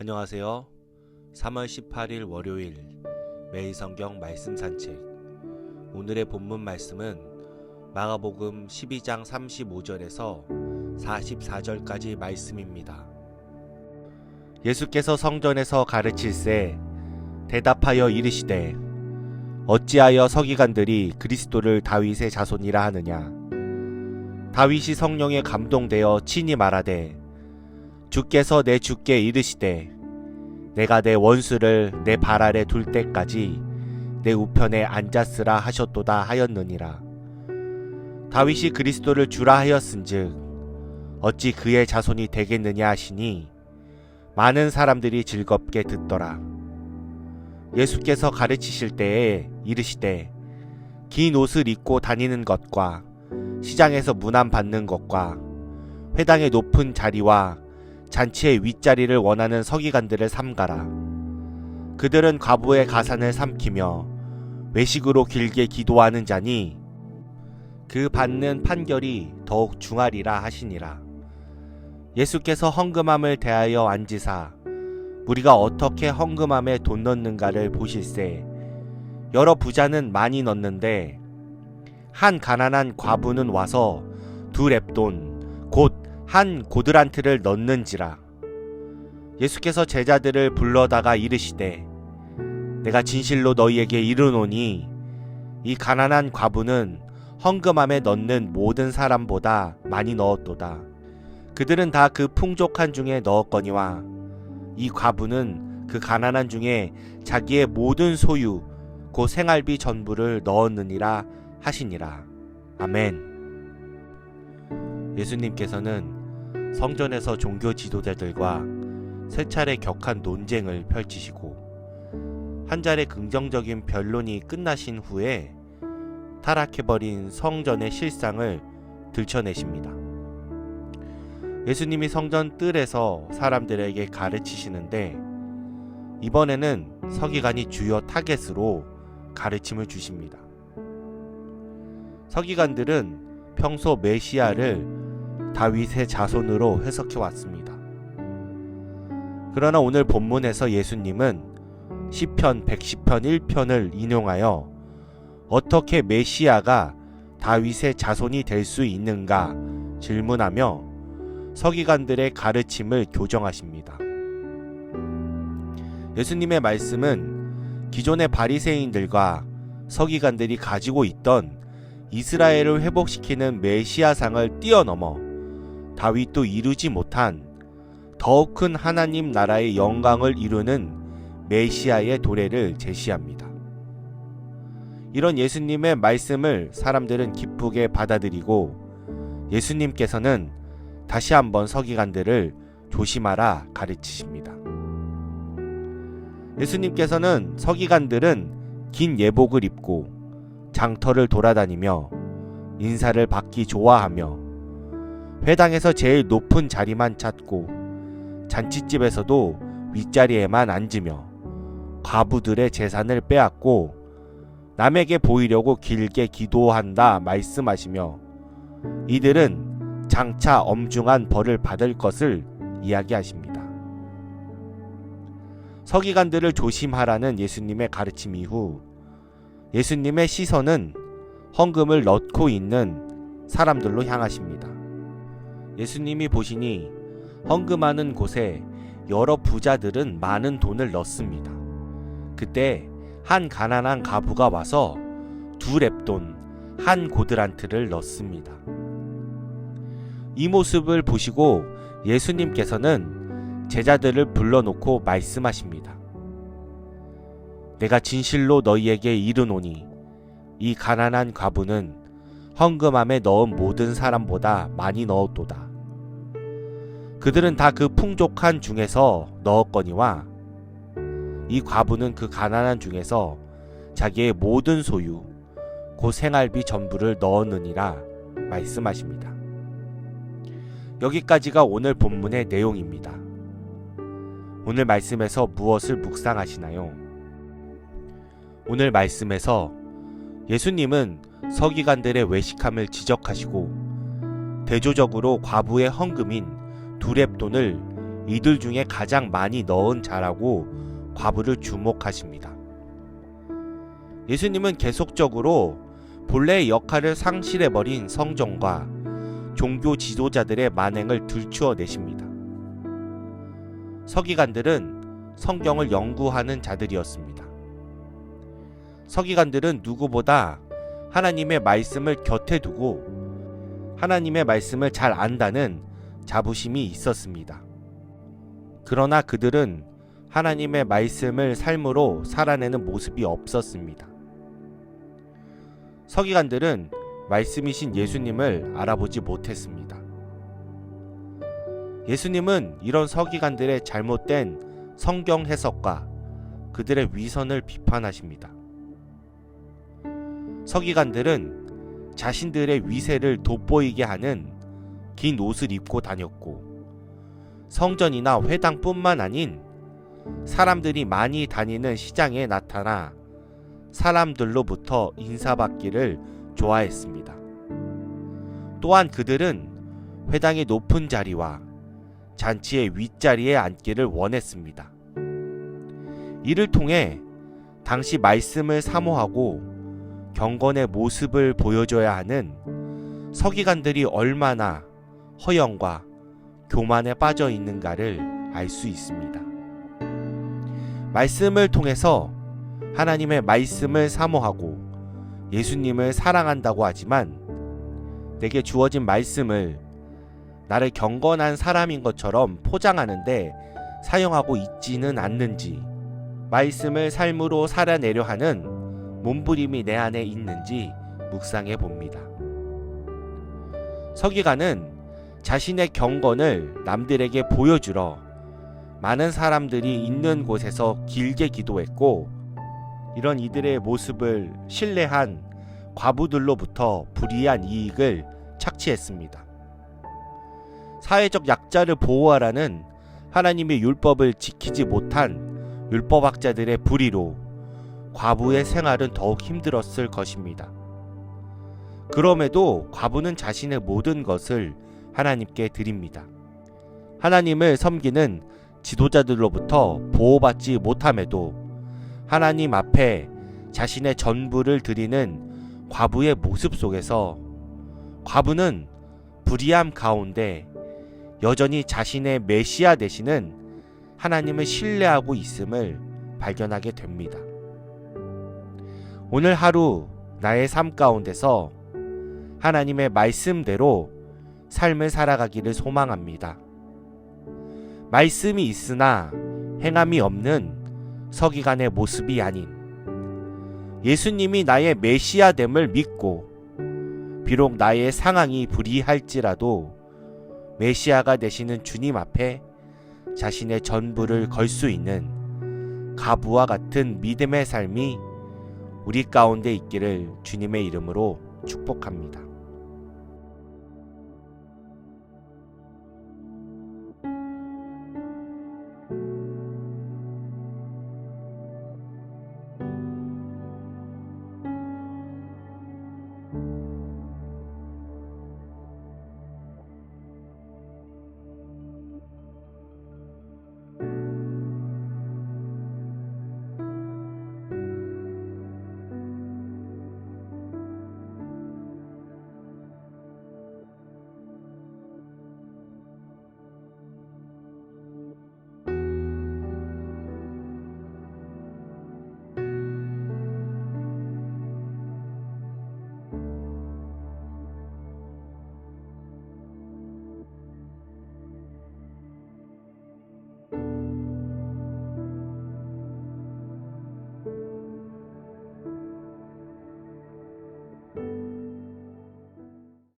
안녕하세요. 3월 18일 월요일 매일 성경 말씀 산책. 오늘의 본문 말씀은 마가복음 12장 35절에서 44절까지 말씀입니다. 예수께서 성전에서 가르칠세 대답하여 이르시되 어찌하여 서기관들이 그리스도를 다윗의 자손이라 하느냐 다윗이 성령에 감동되어 친히 말하되 주께서 내 주께 이르시되 내가 내 원수를 내 발 아래 둘 때까지 내 우편에 앉았으라 하셨도다 하였느니라. 다윗이 그리스도를 주라 하였은즉 어찌 그의 자손이 되겠느냐 하시니 많은 사람들이 즐겁게 듣더라. 예수께서 가르치실 때에 이르시되 긴 옷을 입고 다니는 것과 시장에서 문안 받는 것과 회당의 높은 자리와 잔치의 윗자리를 원하는 서기관들을 삼가라. 그들은 과부의 가산을 삼키며 외식으로 길게 기도하는 자니 그 받는 판결이 더욱 중하리라 하시니라. 예수께서 헌금함을 대하여 앉으사 우리가 어떻게 헌금함에 돈 넣는가를 보실세 여러 부자는 많이 넣는데 한 가난한 과부는 와서 두 랩돈 곧 한 고드란트를 넣는지라. 예수께서 제자들을 불러다가 이르시되 내가 진실로 너희에게 이르노니 이 가난한 과부는 헌금함에 넣는 모든 사람보다 많이 넣었도다. 그들은 다 그 풍족한 중에 넣었거니와 이 과부는 그 가난한 중에 자기의 모든 소유 곧 생활비 전부를 넣었느니라 하시니라. 아멘. 예수님께서는 성전에서 종교 지도자들과 세 차례 격한 논쟁을 펼치시고 한 자리 긍정적인 변론이 끝나신 후에 타락해버린 성전의 실상을 들춰내십니다. 예수님이 성전 뜰에서 사람들에게 가르치시는데 이번에는 서기관이 주요 타겟으로 가르침을 주십니다. 서기관들은 평소 메시아를 다윗의 자손으로 해석해 왔습니다. 그러나 오늘 본문에서 예수님은 시편 110편 1편을 인용하여 어떻게 메시아가 다윗의 자손이 될 수 있는가 질문하며 서기관들의 가르침을 교정하십니다. 예수님의 말씀은 기존의 바리새인들과 서기관들이 가지고 있던 이스라엘을 회복시키는 메시아상을 뛰어넘어 다윗도 이루지 못한 더욱 큰 하나님 나라의 영광을 이루는 메시아의 도래를 제시합니다. 이런 예수님의 말씀을 사람들은 기쁘게 받아들이고 예수님께서는 다시 한번 서기관들을 조심하라 가르치십니다. 예수님께서는 서기관들은 긴 예복을 입고 장터를 돌아다니며 인사를 받기 좋아하며 회당에서 제일 높은 자리만 찾고 잔치집에서도 윗자리에만 앉으며 과부들의 재산을 빼앗고 남에게 보이려고 길게 기도한다 말씀하시며 이들은 장차 엄중한 벌을 받을 것을 이야기하십니다. 서기관들을 조심하라는 예수님의 가르침 이후 예수님의 시선은 헌금을 넣고 있는 사람들로 향하십니다. 예수님이 보시니 헌금하는 곳에 여러 부자들은 많은 돈을 넣습니다. 그때 한 가난한 가부가 와서 두 랩돈, 한 고드란트를 넣습니다. 이 모습을 보시고 예수님께서는 제자들을 불러놓고 말씀하십니다. 내가 진실로 너희에게 이르노니 이 가난한 과부는 헌금함에 넣은 모든 사람보다 많이 넣었도다. 그들은 다 그 풍족한 중에서 넣었거니와 이 과부는 그 가난한 중에서 자기의 모든 소유, 곧 생활비 전부를 넣었느니라 말씀하십니다. 여기까지가 오늘 본문의 내용입니다. 오늘 말씀에서 무엇을 묵상하시나요? 오늘 말씀에서 예수님은 서기관들의 외식함을 지적하시고 대조적으로 과부의 헌금인 두랩돈을 이들 중에 가장 많이 넣은 자라고 과부를 주목하십니다. 예수님은 계속적으로 본래의 역할을 상실해버린 성정과 종교 지도자들의 만행을 들추어 내십니다. 서기관들은 성경을 연구하는 자들이었습니다. 서기관들은 누구보다 하나님의 말씀을 곁에 두고 하나님의 말씀을 잘 안다는 자부심이 있었습니다. 그러나 그들은 하나님의 말씀을 삶으로 살아내는 모습이 없었습니다. 서기관들은 말씀이신 예수님을 알아보지 못했습니다. 예수님은 이런 서기관들의 잘못된 성경 해석과 그들의 위선을 비판하십니다. 서기관들은 자신들의 위세를 돋보이게 하는 긴 옷을 입고 다녔고 성전이나 회당뿐만 아닌 사람들이 많이 다니는 시장에 나타나 사람들로부터 인사받기를 좋아했습니다. 또한 그들은 회당의 높은 자리와 잔치의 윗자리에 앉기를 원했습니다. 이를 통해 당시 말씀을 사모하고 경건의 모습을 보여줘야 하는 서기관들이 얼마나 허영과 교만에 빠져 있는가를 알 수 있습니다. 말씀을 통해서 하나님의 말씀을 사모하고 예수님을 사랑한다고 하지만 내게 주어진 말씀을 나를 경건한 사람인 것처럼 포장하는데 사용하고 있지는 않는지 말씀을 삶으로 살아내려 하는 몸부림이 내 안에 있는지 묵상해 봅니다. 서기관은 자신의 경건을 남들에게 보여주러 많은 사람들이 있는 곳에서 길게 기도했고 이런 이들의 모습을 신뢰한 과부들로부터 불이한 이익을 착취했습니다. 사회적 약자를 보호하라는 하나님의 율법을 지키지 못한 율법학자들의 불의로 과부의 생활은 더욱 힘들었을 것입니다. 그럼에도 과부는 자신의 모든 것을 하나님께 드립니다. 하나님을 섬기는 지도자들로부터 보호받지 못함에도 하나님 앞에 자신의 전부를 드리는 과부의 모습 속에서 과부는 불의함 가운데 여전히 자신의 메시아 되시는 하나님을 신뢰하고 있음을 발견하게 됩니다. 오늘 하루 나의 삶 가운데서 하나님의 말씀대로 삶을 살아가기를 소망합니다. 말씀이 있으나 행함이 없는 서기관의 모습이 아닌 예수님이 나의 메시아됨을 믿고 비록 나의 상황이 불이할지라도 메시아가 되시는 주님 앞에 자신의 전부를 걸 수 있는 가부와 같은 믿음의 삶이 우리 가운데 있기를 주님의 이름으로 축복합니다.